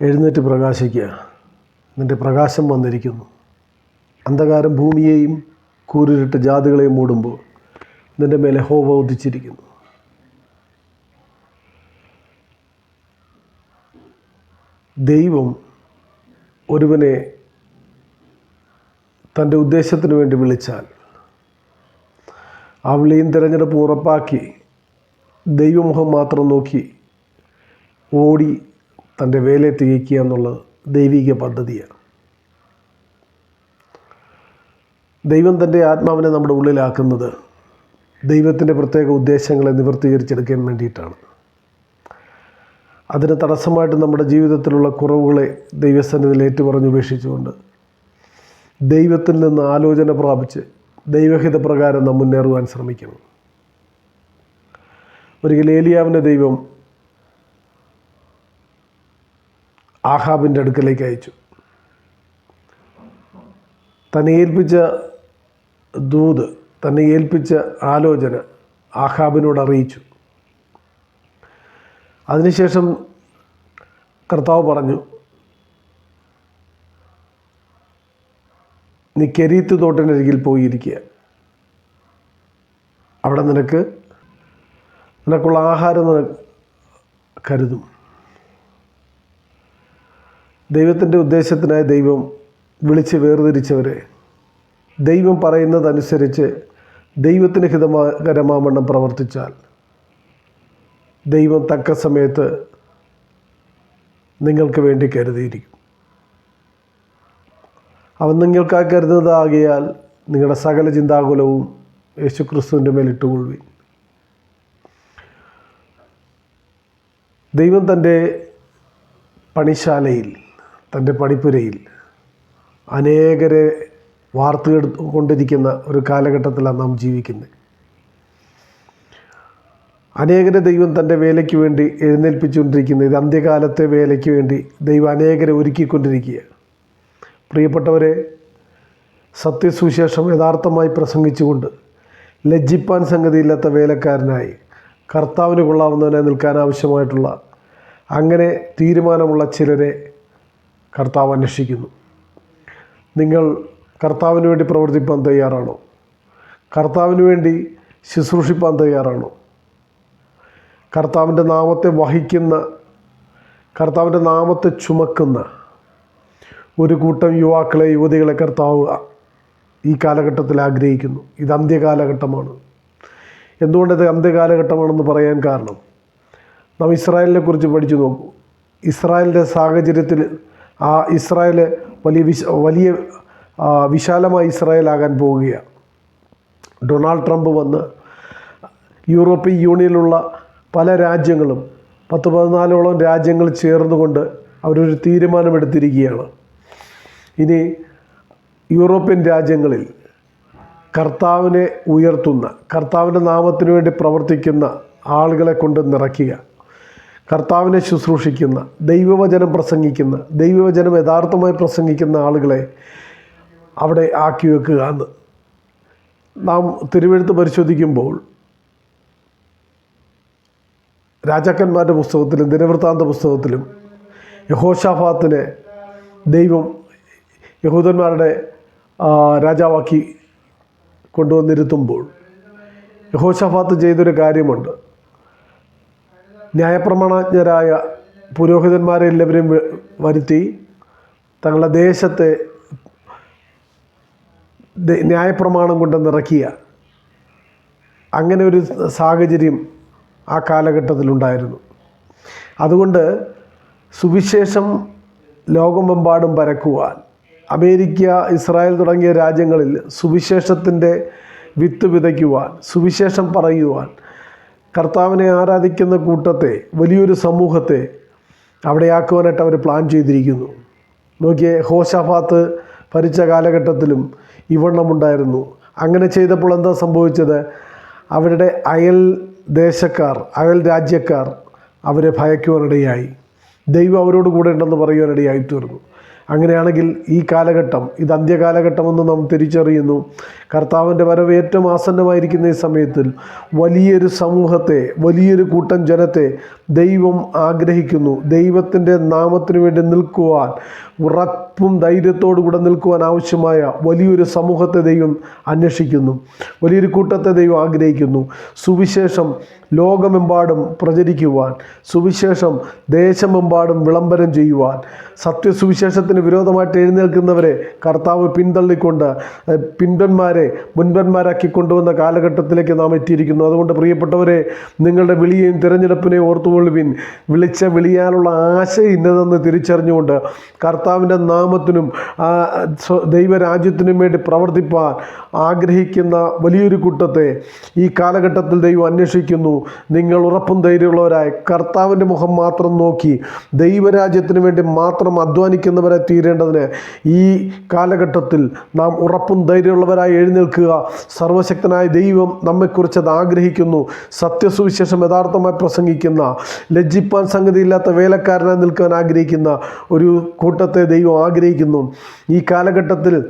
എഴുന്നേറ്റ് പ്രകാശിക്കുക. നിന്റെ പ്രകാശം വന്നിരിക്കുന്നു. അന്ധകാരം ഭൂമിയെയും കൂരിരുട്ട് ജാതികളെയും മൂടുമ്പോൾ നിന്റെ മേലെ ഹോവ ഉദിച്ചിരിക്കുന്നു. ദൈവം ഒരുവനെ തന്റെ ഉദ്ദേശത്തിന് വേണ്ടി വിളിച്ചാൽ ആ വിളിയും തിരഞ്ഞെടുപ്പ് ഉറപ്പാക്കി ദൈവമുഖം മാത്രം നോക്കി ഓടി തന്റെ വേലയെ തികയ്ക്കുക എന്നുള്ളത് ദൈവിക പദ്ധതിയാണ്. ദൈവം തന്റെ ആത്മാവിനെ നമ്മുടെ ഉള്ളിലാക്കുന്നത് ദൈവത്തിന്റെ പ്രത്യേക ഉദ്ദേശങ്ങളെ നിവർത്തീകരിച്ചെടുക്കാൻ വേണ്ടിയിട്ടാണ്. അതിന് തടസ്സമായിട്ട് നമ്മുടെ ജീവിതത്തിലുള്ള കുറവുകളെ ദൈവസന്നിധിയിൽ ഏറ്റുപറഞ്ഞുപേക്ഷിച്ചുകൊണ്ട് ദൈവത്തിൽ നിന്ന് ആലോചന പ്രാപിച്ച് ദൈവഹിത പ്രകാരം നാം മുന്നേറുവാൻ ശ്രമിക്കണം. ഒരിക്കൽ ഏലിയാവിന്റെ ദൈവം ആഹാബിന്റെ അടുക്കലേക്ക് അയച്ചു. തന്നെ ഏൽപ്പിച്ച ദൂത് തന്നെ ഏൽപ്പിച്ച ആലോചന ആഹാബിനോട് അറിയിച്ചു. അതിനുശേഷം കർത്താവ് പറഞ്ഞു നീ കെരീത്ത് തോട്ടിനരികിൽ പോയിരിക്കുക. അവിടെ നിനക്ക് നിനക്കുള്ള ആഹാരം നിനക്ക് കരുതും. ദൈവത്തിന്റെ ഉദ്ദേശത്തിനായി ദൈവം വിളിച്ച് വേർതിരിച്ചവരെ. ദൈവം പറയുന്നതനുസരിച്ച് ദൈവത്തിന് ഹിതകരമാവണ്ണം പ്രവർത്തിച്ചാൽ ദൈവം തക്ക സമയത്ത് നിങ്ങൾക്ക് വേണ്ടി കരുതിയിരിക്കും. അവൻ നിങ്ങൾക്കായി കരുതുന്നതാകിയാൽ നിങ്ങളുടെ സകല ചിന്താകുലവും യേശുക്രിസ്തുവിന്റെ മേൽ ദൈവം തന്റെ പണിശാലയിൽ തന്റെ പണിപ്പുരയിൽ അനേകരെ വാർത്തെടുത്തു കൊണ്ടിരിക്കുന്ന ഒരു കാലഘട്ടത്തിലാണ് നാം ജീവിക്കുന്നത്. അനേകരെ ദൈവം തന്റെ വേലയ്ക്ക് വേണ്ടി എഴുന്നേൽപ്പിച്ചുകൊണ്ടിരിക്കുന്ന. ഇത് അന്ത്യകാലത്തെ വേലയ്ക്ക് വേണ്ടി ദൈവം അനേകരെ ഒരുക്കിക്കൊണ്ടിരിക്കുക പ്രിയപ്പെട്ടവരെ സത്യസുശേഷം യഥാർത്ഥമായി പ്രസംഗിച്ചുകൊണ്ട് ലജ്ജിപ്പാൻ സംഗതിയില്ലാത്ത വേലക്കാരനായി കർത്താവിന് കൊള്ളാവുന്നവനെ നിൽക്കാൻ ആവശ്യമായിട്ടുള്ള അങ്ങനെ തീരുമാനമുള്ള ചിലരെ കർത്താവ് അന്വേഷിക്കുന്നു. നിങ്ങൾ കർത്താവിന് വേണ്ടി പ്രവർത്തിപ്പാൻ തയ്യാറാണോ? കർത്താവിന് വേണ്ടി ശുശ്രൂഷിപ്പാൻ തയ്യാറാണോ? കർത്താവിന്റെ നാമത്തെ വഹിക്കുന്ന കർത്താവിന്റെ നാമത്തെ ചുമക്കുന്ന ഒരു കൂട്ടം യുവാക്കളെ യുവതികളെ കർത്താവ് ഈ കാലഘട്ടത്തിൽ ആഗ്രഹിക്കുന്നു. ഇത് അന്ത്യകാലഘട്ടമാണ്. എന്തുകൊണ്ടത് അന്ത്യകാലഘട്ടമാണെന്ന് പറയാൻ കാരണം നാം ഇസ്രായേലിനെ കുറിച്ച് പഠിച്ചു നോക്കൂ. ഇസ്രായേലിന്റെ സാഹചര്യത്തിൽ ആ ഇസ്രായേൽ വലിയ വിശ വലിയ വിശാലമായ ഇസ്രായേലാകാൻ പോവുകയാണ്. ഡൊണാൾഡ് ട്രംപ് വന്ന് യൂറോപ്യൻ യൂണിയനിലുള്ള പല രാജ്യങ്ങളും പത്ത് പതിനാലോളം രാജ്യങ്ങൾ ചേർന്നുകൊണ്ട് അവരൊരു തീരുമാനമെടുത്തിരിക്കുകയാണ്. ഇനി യൂറോപ്യൻ രാജ്യങ്ങളിൽ കർത്താവിനെ ഉയർത്തുന്ന കർത്താവിന്റെ നാമത്തിനു വേണ്ടി പ്രവർത്തിക്കുന്ന ആളുകളെ കൊണ്ട് നിറയ്ക്കുക. കർത്താവിനെ ശുശ്രൂഷിക്കുന്ന ദൈവവചനം പ്രസംഗിക്കുന്ന ദൈവവചനം യഥാർത്ഥമായി പ്രസംഗിക്കുന്ന ആളുകളെ അവിടെ ആക്കി വെക്കുക എന്ന്. നാം തിരുവെഴുത്ത് പരിശോധിക്കുമ്പോൾ രാജാക്കന്മാരുടെ പുസ്തകത്തിലും ദിനവൃത്താന്ത പുസ്തകത്തിലും യഹോഷാഫാത്തിനെ ദൈവം യഹൂദന്മാരുടെ രാജാവാക്കി കൊണ്ടുവന്നിരുത്തുമ്പോൾ യഹോഷാഫാത്ത് ചെയ്തൊരു കാര്യമുണ്ട്. ന്യായപ്രമാണജ്ഞരായ പുരോഹിതന്മാരെ എല്ലാവരും വരുത്തി തങ്ങളുടെ ദേശത്തെ ന്യായപ്രമാണം കൊണ്ട് നിറക്കിയ അങ്ങനെ ഒരു സാഹചര്യം ആ കാലഘട്ടത്തിലുണ്ടായിരുന്നു. അതുകൊണ്ട് സുവിശേഷം ലോകമെമ്പാടും പരക്കുവാൻ അമേരിക്ക ഇസ്രായേൽ തുടങ്ങിയ രാജ്യങ്ങളിൽ സുവിശേഷത്തിന്റെ വിത്ത് വിതയ്ക്കുവാൻ സുവിശേഷം പറയുവാൻ കർത്താവിനെ ആരാധിക്കുന്ന കൂട്ടത്തെ വലിയൊരു സമൂഹത്തെ അവിടെയാക്കുവാനായിട്ട് അവർ പ്ലാൻ ചെയ്തിരിക്കുന്നു. നോക്കിയേ ഹോഷാഫാത്ത് ഭരിച്ച കാലഘട്ടത്തിലും ഇവണ്ണമുണ്ടായിരുന്നു. അങ്ങനെ ചെയ്തപ്പോൾ എന്താ സംഭവിച്ചത്? അവരുടെ അയൽ ദേശക്കാർ അയൽ രാജ്യക്കാർ അവരെ ഭയക്കുവാനിടയായി. ദൈവം അവരോട് കൂടെ ഉണ്ടെന്ന് പറയുവാനിടയായി തീർന്നു. അങ്ങനെയാണെങ്കിൽ ഈ കാലഘട്ടം ഇത് അന്ത്യകാലഘട്ടമെന്ന് നാം തിരിച്ചറിയുന്നു. കർത്താവിന്റെ വരവ് ഏറ്റവും ആസന്നമായിരിക്കുന്ന ഈ സമയത്തിൽ വലിയൊരു സമൂഹത്തെ വലിയൊരു കൂട്ടം ജനത്തെ ദൈവം ആഗ്രഹിക്കുന്നു. ദൈവത്തിന്റെ നാമത്തിന് വേണ്ടി നിൽക്കുവാൻ ഉറപ്പും ധൈര്യത്തോടു കൂടെ നിൽക്കുവാൻ ആവശ്യമായ വലിയൊരു സമൂഹത്തെ ദൈവം അന്വേഷിക്കുന്നു. വലിയൊരു കൂട്ടത്തെ ദൈവം ആഗ്രഹിക്കുന്നു. സുവിശേഷം ലോകമെമ്പാടും പ്രചരിക്കുവാൻ സുവിശേഷം ദേശമെമ്പാടും വിളംബരം ചെയ്യുവാൻ സത്യസുവിശേഷത്തിന് വിരോധമായിട്ട് എഴുന്നേൽക്കുന്നവരെ കർത്താവ് പിന്തള്ളിക്കൊണ്ട് പിൻപന്മാരെ മുൻപന്മാരാക്കി കൊണ്ടുവന്ന കാലഘട്ടത്തിലേക്ക് നാം എത്തിയിരിക്കുന്നു. അതുകൊണ്ട് പ്രിയപ്പെട്ടവരെ നിങ്ങളുടെ വിളിയെയും തിരഞ്ഞെടുപ്പിനെയും ഓർത്തുകൊള്ളുവിൻ. വിളിച്ച വിളിയാനുള്ള ആശ ഇന്നതെന്ന് തിരിച്ചറിഞ്ഞുകൊണ്ട് കർത്താവിന്റെ നാമത്തിനും ദൈവരാജ്യത്തിനും വേണ്ടി പ്രവർത്തിപ്പാൻ ആഗ്രഹിക്കുന്ന വലിയൊരു കൂട്ടത്തെ ഈ കാലഘട്ടത്തിൽ ദൈവം അന്വേഷിക്കുന്നു. നിങ്ങൾ ഉറപ്പും ധൈര്യമുള്ളവരായി. കർത്താവിന്റെ മുഖം മാത്രം നോക്കി ദൈവരാജ്യത്തിന് വേണ്ടി മാത്രം അധ്വാനിക്കുന്നവരെ തീരേണ്ടതിന് ഈ കാലഘട്ടത്തിൽ നാം ഉറപ്പും ധൈര്യമുള്ളവരായി എഴുന്നേൽക്കുക. സർവശക്തനായ ദൈവം നമ്മെക്കുറിച്ച് അത് ആഗ്രഹിക്കുന്നു. സത്യസുവിശേഷം യഥാർത്ഥമായി പ്രസംഗിക്കുന്ന ലജ്ജിപ്പാൻ സംഗതിയില്ലാത്ത വേലക്കാരനായി നിൽക്കാൻ ആഗ്രഹിക്കുന്ന ഒരു കൂട്ടത്തെ ദൈവം ആഗ്രഹിക്കുന്നു. ഈ കാലഘട്ടത്തിൽ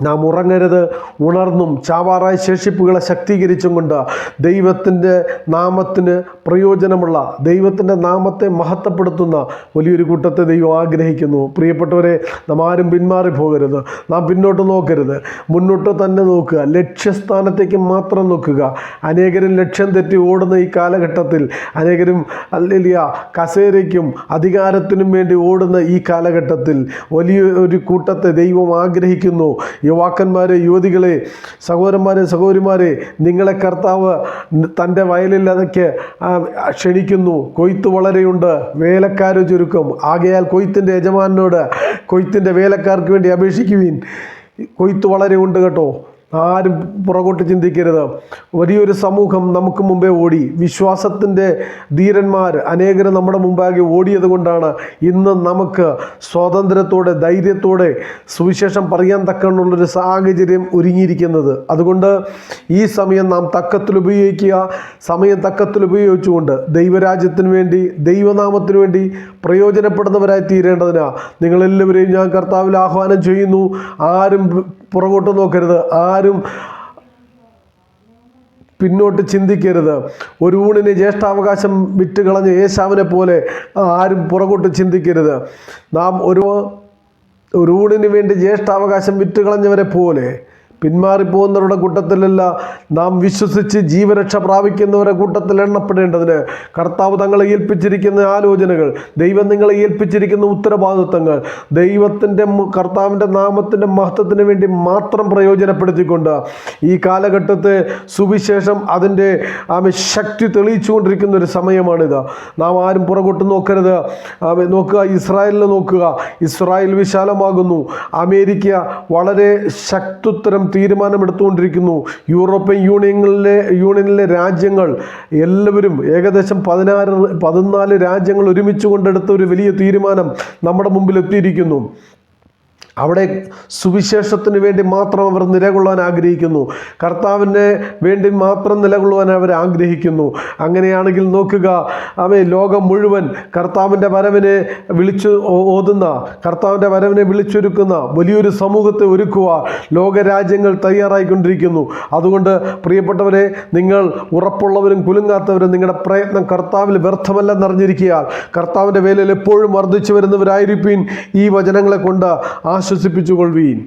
നാം ഉറങ്ങരുത് ഉണർന്നും ചാവാറായ ശേഷിപ്പുകളെ ശക്തീകരിച്ചും കൊണ്ട് ദൈവത്തിന്റെ നാമത്തിന് പ്രയോജനമുള്ള ദൈവത്തിന്റെ നാമത്തെ മഹത്വപ്പെടുത്തുന്ന വലിയൊരു കൂട്ടത്തെ ദൈവം ആഗ്രഹിക്കുന്നു. പ്രിയപ്പെട്ടവരെ നാം ആരും പിന്മാറി പോകരുത് നാം പിന്നോട്ട് നോക്കരുത്. മുന്നോട്ട് തന്നെ നോക്കുക. ലക്ഷ്യസ്ഥാനത്തേക്ക് മാത്രം നോക്കുക. അനേകരും ലക്ഷ്യം തെറ്റി ഓടുന്ന ഈ കാലഘട്ടത്തിൽ അനേകരും അല്ലിയ കസേരയ്ക്കും അധികാരത്തിനും വേണ്ടി ഓടുന്ന ഈ കാലഘട്ടത്തിൽ വലിയ ഒരു കൂട്ടത്തെ ദൈവം ആഗ്രഹിക്കുന്നു. യുവാക്കന്മാരെ യുവതികളെ സഹോദരന്മാരെ സഹോദരിമാരെ നിങ്ങളെ കർത്താവ് തന്റെ വയലിൽ അതൊക്കെ ക്ഷണിക്കുന്നു. കൊയ്ത്ത് വളരെയുണ്ട്. വേലക്കാർ ചുരുക്കം. ആകയാൽ കൊയ്ത്തിന്റെ യജമാനോട് കൊയ്ത്തിന്റെ വേലക്കാർക്ക് വേണ്ടി അപേക്ഷിക്കുവീൻ. കൊയ്ത്ത് വളരെ ഉണ്ട് കേട്ടോ. ആരും പുറകോട്ട് ചിന്തിക്കരുത്. വലിയൊരു സമൂഹം നമുക്ക് മുമ്പേ ഓടി. വിശ്വാസത്തിന്റെ ധീരന്മാർ അനേകർ നമ്മുടെ മുമ്പാകെ ഓടിയത് കൊണ്ടാണ് ഇന്ന് നമുക്ക് സ്വാതന്ത്ര്യത്തോടെ ധൈര്യത്തോടെ സുവിശേഷം പറയാൻ തക്കണ്ണുള്ളൊരു സാഹചര്യം ഒരുങ്ങിയിരിക്കുന്നത്. അതുകൊണ്ട് ഈ സമയം നാം തക്കത്തിൽ ഉപയോഗിക്കുക. സമയം തക്കത്തിൽ ഉപയോഗിച്ചുകൊണ്ട് ദൈവരാജ്യത്തിന് വേണ്ടി ദൈവനാമത്തിന് വേണ്ടി പ്രയോജനപ്പെടുന്നവരായി തീരേണ്ടതിനാ നിങ്ങളെല്ലാവരെയും ഞാൻ കർത്താവിൽ ആഹ്വാനം ചെയ്യുന്നു. ആരും പുറകോട്ട് നോക്കരുത്. ആരും പിന്നോട്ട് ചിന്തിക്കരുത്. ഒരു ഊണിന് ജ്യേഷ്ഠാവകാശം വിറ്റുകളഞ്ഞ യേശാവിനെ പോലെ ആരും പുറകോട്ട് ചിന്തിക്കരുത്. നാം ഒരു ഒരു ഊണിന് വേണ്ടി ജ്യേഷ്ഠാവകാശം വിറ്റുകളഞ്ഞവരെ പോലെ പിന്മാറിപ്പോകുന്നവരുടെ കൂട്ടത്തിലല്ല നാം വിശ്വസിച്ച് ജീവരക്ഷ പ്രാപിക്കുന്നവരുടെ കൂട്ടത്തിൽ എണ്ണപ്പെടേണ്ടതിന് കർത്താവ് തങ്ങളെ ഏൽപ്പിച്ചിരിക്കുന്ന ആലോചനകൾ ദൈവം നിങ്ങളെ ഏൽപ്പിച്ചിരിക്കുന്ന ഉത്തരവാദിത്വങ്ങൾ ദൈവത്തിന്റെ കർത്താവിന്റെ നാമത്തിന്റെ മഹത്വത്തിന് വേണ്ടി മാത്രം പ്രയോജനപ്പെടുത്തിക്കൊണ്ട് ഈ കാലഘട്ടത്തെ സുവിശേഷം അതിന്റെ ആമെ ശക്തി തെളിയിച്ചുകൊണ്ടിരിക്കുന്ന ഒരു സമയമാണിത്. നാം ആരും പുറകോട്ട് നോക്കരുത്. നോക്കുക ഇസ്രായേലിനെ നോക്കുക. ഇസ്രായേൽ വിശാലമാകുന്നു. അമേരിക്ക വളരെ ശക്തുത്തരം തീരുമാനമെടുത്തുകൊണ്ടിരിക്കുന്നു. യൂറോപ്യൻ യൂണിയനിലെ യൂണിയനിലെ രാജ്യങ്ങൾ എല്ലാവരും ഏകദേശം പതിനാറ് പതിനാല് രാജ്യങ്ങൾ ഒരുമിച്ച് കൊണ്ടെടുത്ത ഒരു വലിയ തീരുമാനം നമ്മുടെ മുമ്പിൽ എത്തിയിരിക്കുന്നു. അവിടെ സുവിശേഷത്തിന് വേണ്ടി മാത്രം അവർ നിലകൊള്ളാൻ ആഗ്രഹിക്കുന്നു. കർത്താവിന് വേണ്ടി മാത്രം നിലകൊള്ളുവാൻ അവർ ആഗ്രഹിക്കുന്നു. അങ്ങനെയാണെങ്കിൽ നോക്കുക അവ ലോകം മുഴുവൻ കർത്താവിന്റെ വരവിനെ വിളിച്ചു ഓതുന്ന കർത്താവിന്റെ വരവിനെ വിളിച്ചൊരുക്കുന്ന വലിയൊരു സമൂഹത്തെ ഒരുക്കുക ലോകരാജ്യങ്ങൾ തയ്യാറായിക്കൊണ്ടിരിക്കുന്നു. അതുകൊണ്ട് പ്രിയപ്പെട്ടവരെ നിങ്ങൾ ഉറപ്പുള്ളവരും കുലുങ്ങാത്തവരും നിങ്ങളുടെ പ്രയത്നം കർത്താവിൽ വ്യർത്ഥമല്ലെന്നറിഞ്ഞിരിക്കുക കർത്താവിന്റെ വേലയിൽ എപ്പോഴും വർദ്ധിച്ചു വരുന്നവരായിരിക്കും ഈ വചനങ്ങളെ കൊണ്ട് ആശ്വസിപ്പിച്ചുകൊള്ളുവീൻ.